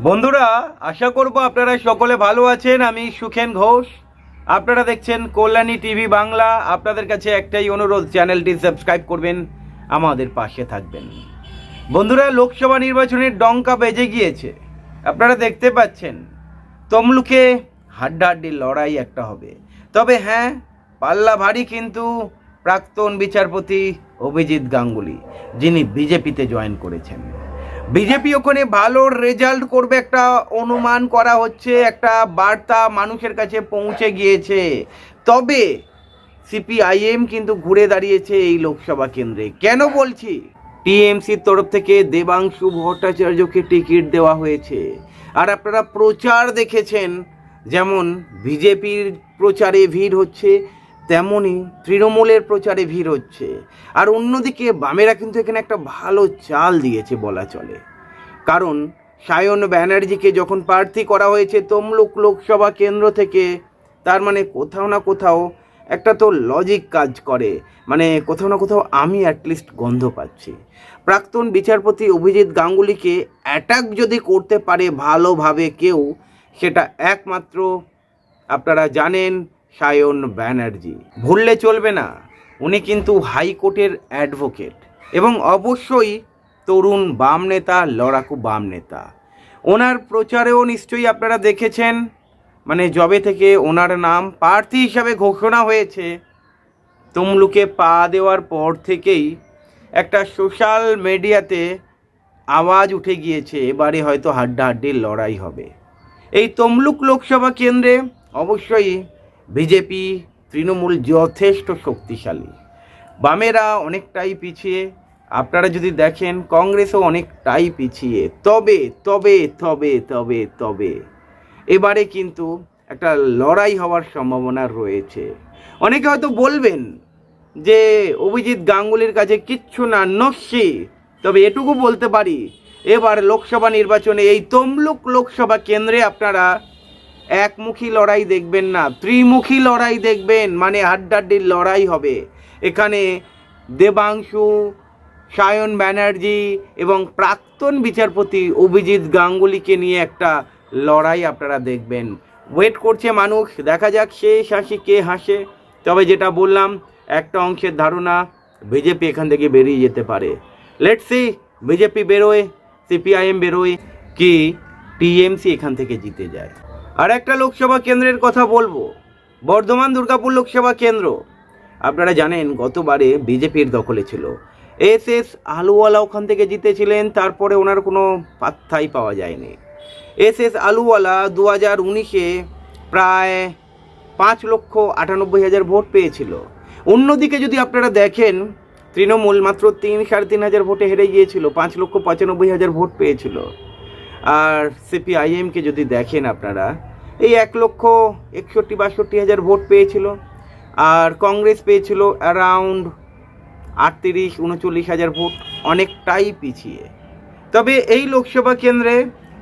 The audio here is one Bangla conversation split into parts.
বন্ধুরা, আশা করব আপনারা সকলে ভালো আছেন। আমি সুখেন ঘোষ। আপনারা দেখছেন কল্যাণী টিভি বাংলা। আপনাদের কাছে একটাই অনুরোধ, চ্যানেলটি সাবস্ক্রাইব করবেন, আমাদের পাশে থাকবেন। বন্ধুরা, লোকসভা নির্বাচনের ডঙ্কা বেজে গিয়েছে। আপনারা দেখতে পাচ্ছেন, তমলুকে হাড্ডাহাড্ডি লড়াই একটা হবে। তবে হ্যাঁ পাল্লা ভারী কিন্তু প্রাক্তন বিচারপতি অভিজিৎ গাঙ্গুলি, যিনি বিজেপিতে জয়েন করেছেন। বিজেপি ওখানে ভালো রেজাল্ট করবে একটা অনুমান করা হচ্ছে, একটা বার্তা মানুষের কাছে পৌঁছে গিয়েছে। তবে সিপিআইএম কিন্তু ঘুরে দাঁড়িয়েছে এই লোকসভা কেন্দ্রে। কেন বলছি? টিএমসির তরফ থেকে দেবাংশু ভট্টাচার্যকে টিকিট দেওয়া হয়েছে। আর আপনারা প্রচার দেখেছেন, যেমন বিজেপির প্রচারে ভিড় হচ্ছে তেমনই তৃণমূলের প্রচারে ভিড় হচ্ছে। আর অন্যদিকে বামেরা কিন্তু এখানে একটা ভালো চাল দিয়েছে বলা চলে। কারণ সায়ন ব্যানার্জিকে যখন প্রার্থী করা হয়েছে তমলুক লোকসভা কেন্দ্র থেকে, তার মানে কোথাও না কোথাও একটা তো লজিক কাজ করে। মানে কোথাও না কোথাও আমি অ্যাটলিস্ট গন্ধ পাচ্ছি। প্রাক্তন বিচারপতি অভিজিৎ গাঙ্গুলিকে অ্যাটাক যদি করতে পারে ভালোভাবে কেউ, সেটা একমাত্র আপনারা জানেন সায়ন ব্যানার্জি। ভুললে চলবে না, উনি কিন্তু হাইকোর্টের অ্যাডভোকেট। এবং অবশ্যই তরুণ বাম নেতা, লড়াকু বাম নেতা। ওনার প্রচারেও নিশ্চয়ই আপনারা দেখেছেন মানে জবে থেকে ওনার নাম প্রার্থী হিসাবে ঘোষণা হয়েছে, তমলুকে পা দেওয়ার পর থেকেই একটা সোশ্যাল মিডিয়াতে আওয়াজ উঠে গিয়েছে, এবারে হয়তো হাড্ডাহাড্ডির লড়াই হবে। এই তমলুক লোকসভা কেন্দ্রে অবশ্যই বিজেপি তৃণমূল যথেষ্ট শক্তিশালী। বামেরা অনেকটাই পিছিয়ে, আপনারা যদি দেখেন কংগ্রেসও অনেকটাই পিছিয়ে। তবে তবে তবে তবে তবে, এবারে কিন্তু একটা লড়াই হওয়ার সম্ভাবনা রয়েছে। অনেকে হয়তো বলবেন যে, অভিজিৎ গাঙ্গুলির কাছে কিচ্ছু না, নস্যি। তবে এটুকু বলতে পারি, এবার লোকসভা নির্বাচনে এই তমলুক লোকসভা কেন্দ্রে আপনারা একমুখী লড়াই দেখবেন না, ত্রিমুখী লড়াই দেখবেন মানে হাড্ডাহাড্ডির লড়াই হবে। এখানে দেবাংশু, সায়ন ব্যানার্জি এবং প্রাক্তন বিচারপতি অভিজিৎ গাঙ্গুলিকে নিয়ে একটা লড়াই আপনারা দেখবেন। ওয়েট করছে মানুষ, দেখা যাক শেষ হাসি কে হাসে। তবে যেটা বললাম, একটা অংশের ধারণা, বিজেপি এখান থেকে বেরিয়ে যেতে পারে। লেটস সি বিজেপি বেরোয়, সিপিআইএম বেরোয়, কি টিএমসি এখান থেকে জিতে যায়। আর একটা লোকসভা কেন্দ্রের কথা বলব। বর্ধমান দুর্গাপুর লোকসভা কেন্দ্র। আপনারা জানেন, গতবারে বিজেপির দখলে ছিল। এস এস আলুওয়ালা ওখান থেকে জিতেছিলেন, তারপরে ওনার কোনো পাত্তাই পাওয়া যায়নি। এস এস আলুওয়ালা দু হাজার উনিশে প্রায় পাঁচ লক্ষ আটানব্বই হাজার ভোট পেয়েছিল। অন্যদিকে যদি আপনারা দেখেন, তৃণমূল মাত্র তিন সাড়ে তিন হাজার ভোটে হেরে গিয়েছিল, পাঁচ লক্ষ পঁচানব্বই হাজার ভোট পেয়েছিল। আর সিপিআইএমকে যদি দেখেন আপনারা এই এক লক্ষ একষট্টি বাষট্টি হাজার ভোট পেয়েছিল। আর কংগ্রেস পেয়েছিল অ্যারাউন্ড আটত্রিশ, উনচল্লিশ হাজার ভোট। অনেকটাই পিছিয়ে। তবে এই লোকসভা কেন্দ্রে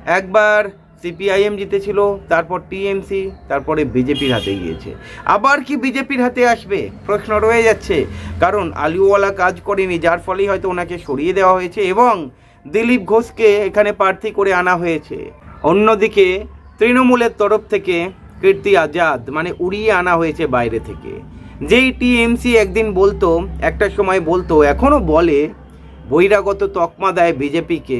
একবার সিপিআইএম জিতেছিল, তারপর টিএমসি, তারপরে বিজেপির হাতে গিয়েছে। আবার কি বিজেপির হাতে আসবে? প্রশ্ন রয়ে যাচ্ছে। কারণ আলিওয়ালা কাজ করেনি, যার ফলেই হয়তো ওনাকে সরিয়ে দেওয়া হয়েছে এবং দিলীপ ঘোষকে এখানে প্রার্থী করে আনা হয়েছে। অন্যদিকে তৃণমূলের তরফ থেকে কীর্তি আজাদ মানে উড়িয়ে আনা হয়েছে বাইরে থেকে। যেই টিএমসি একদিন বলতো, একটা সময় বলতো, এখনও বলে, বহিরাগত তকমা দেয় বিজেপিকে,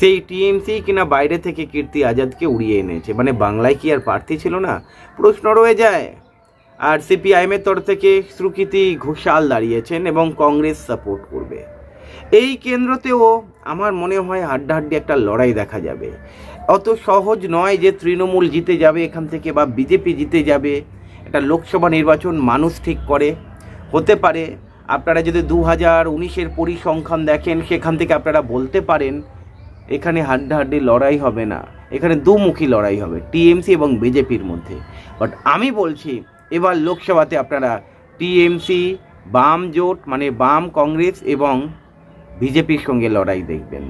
সেই টিএমসি কিনা বাইরে থেকে কীর্তি আজাদকে উড়িয়ে এনেছে। মানে বাংলায় কি আর প্রার্থী ছিল না? প্রশ্ন রয়ে যায়। আর সিপিআইএমের তরফ থেকে সুকৃতি ঘোষাল দাঁড়িয়েছেন এবং কংগ্রেস সাপোর্ট করবে। এই কেন্দ্রতেও আমার মনে হয় হাড্ডাহাড্ডি একটা লড়াই দেখা যাবে। অত সহজ নয় যে তৃণমূল জিতে যাবে এখান থেকে বা বিজেপি জিতে যাবে। একটা লোকসভা নির্বাচন মানুষ ঠিক করে। হতে পারে, আপনারা যদি দু হাজার উনিশের পরিসংখ্যান দেখেন, সেখান থেকে আপনারা বলতে পারেন, এখানে হাড্ডাহাড্ডি লড়াই হবে না। এখানে দুমুখী লড়াই হবে, টিএমসি এবং বিজেপির মধ্যে। বাট আমি বলছি, এবার লোকসভাতে আপনারা টিএমসি, বাম জোট মানে বাম কংগ্রেস এবং বিজেপির সঙ্গে লড়াই দেখবেন।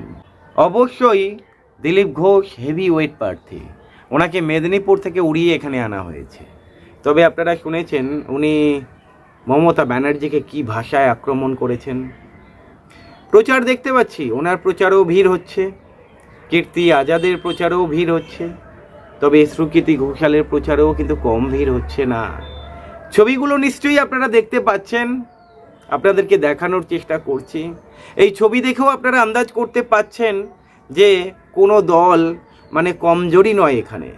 অবশ্যই দিলীপ ঘোষ হেভি ওয়েট প্রার্থী। ওনাকে মেদিনীপুর থেকে উড়িয়ে এখানে আনা হয়েছে। তবে আপনারা শুনেছেন, উনি মমতা ব্যানার্জিকে কি ভাষায় আক্রমণ করেছেন? প্রচার দেখতে পাচ্ছি, ওনার প্রচারও ভিড় হচ্ছে। কীর্তি আজাদের প্রচারেও ভিড় হচ্ছে। তবে সুকীর্তি ঘোষালের প্রচারেও কিন্তু কম ভিড় হচ্ছে না। ছবিগুলো নিশ্চয়ই আপনারা দেখতে পাচ্ছেন। আপনাদেরকে দেখানোর চেষ্টা করছি। এই ছবি দেখেও আপনারা আন্দাজ করতে পাচ্ছেন যে কোনো দল মানে কমজোরি নয় এখানে।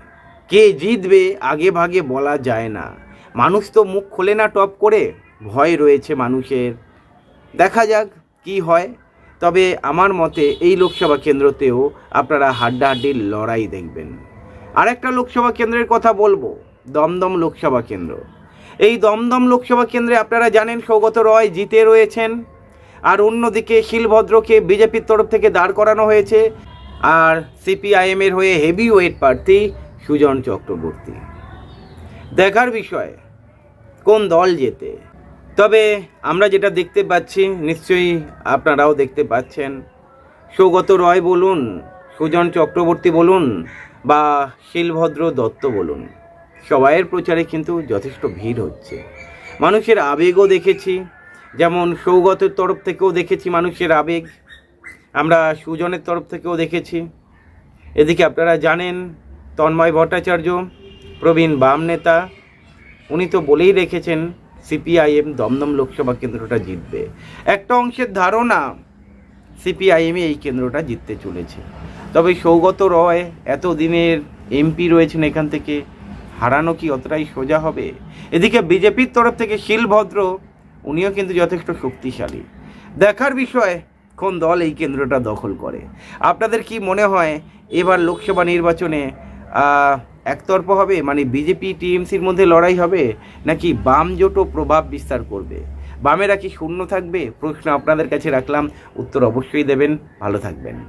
কে জিতবে আগে ভাগে বলা যায় না। মানুষ তো মুখ খোলে না টপ করে, ভয় রয়েছে মানুষের। দেখা যাক কি হয়। তবে আমার মতে এই লোকসভা কেন্দ্রতেও আপনারা হাড্ডাহাড্ডির লড়াই দেখবেন। আরেকটা লোকসভা কেন্দ্রের কথা বলব, দমদম লোকসভা কেন্দ্র। এই দমদম লোকসভা কেন্দ্রে আপনারা জানেন সৌগত রয় জিতে রয়েছেন। আর অন্যদিকে শিলভদ্রকে বিজেপির তরফ থেকে দাঁড় করানো হয়েছে। আর সিপিআইএমের হয়ে হেভি ওয়েট প্রার্থী সুজন চক্রবর্তী। দেখার বিষয়, কোন দল জেতে? তবে আমরা যেটা দেখতে পাচ্ছি, নিশ্চয়ই আপনারাও দেখতে পাচ্ছেন, সৌগত রয় বলুন, সুজন চক্রবর্তী বলুন, বা শিলভদ্র দত্ত বলুন, সবাইয়ের প্রচারে কিন্তু যথেষ্ট ভিড় হচ্ছে। মানুষের আবেগও দেখেছি, যেমন সৌগতের তরফ থেকেও দেখেছি মানুষের আবেগ। আমরা সুজনের তরফ থেকেও দেখেছি। এদিকে আপনারা জানেন, তন্ময় ভট্টাচার্য, প্রবীণ বাম নেতা, উনি তো বলেই রেখেছেন সিপিআইএম দমদম লোকসভা কেন্দ্রটা জিতবে। একটা অংশের ধারণা সিপিআইএমে এই কেন্দ্রটা জিততে চলেছে। তবে সৌগত রয় এত দিনের এমপি রয়েছেন এখান থেকে, হারানো কি অতটাই সোজা হবে? এদিকে বিজেপির তরফ থেকে শিলভদ্র, উনিও কিন্তু যথেষ্ট শক্তিশালী। দেখার বিষয় কোন দল এই কেন্দ্রটা দখল করে? আপনাদের কি মনে হয় এবার লোকসভা নির্বাচনে একতরফা হবে? মানে বিজেপি, টিএমসির মধ্যে লড়াই হবে? নাকি বাম জোটও প্রভাব বিস্তার করবে? বামেরা কি শূন্য থাকবে? প্রশ্ন আপনাদের কাছে রাখলাম। উত্তর অবশ্যই দেবেন। ভালো থাকবেন।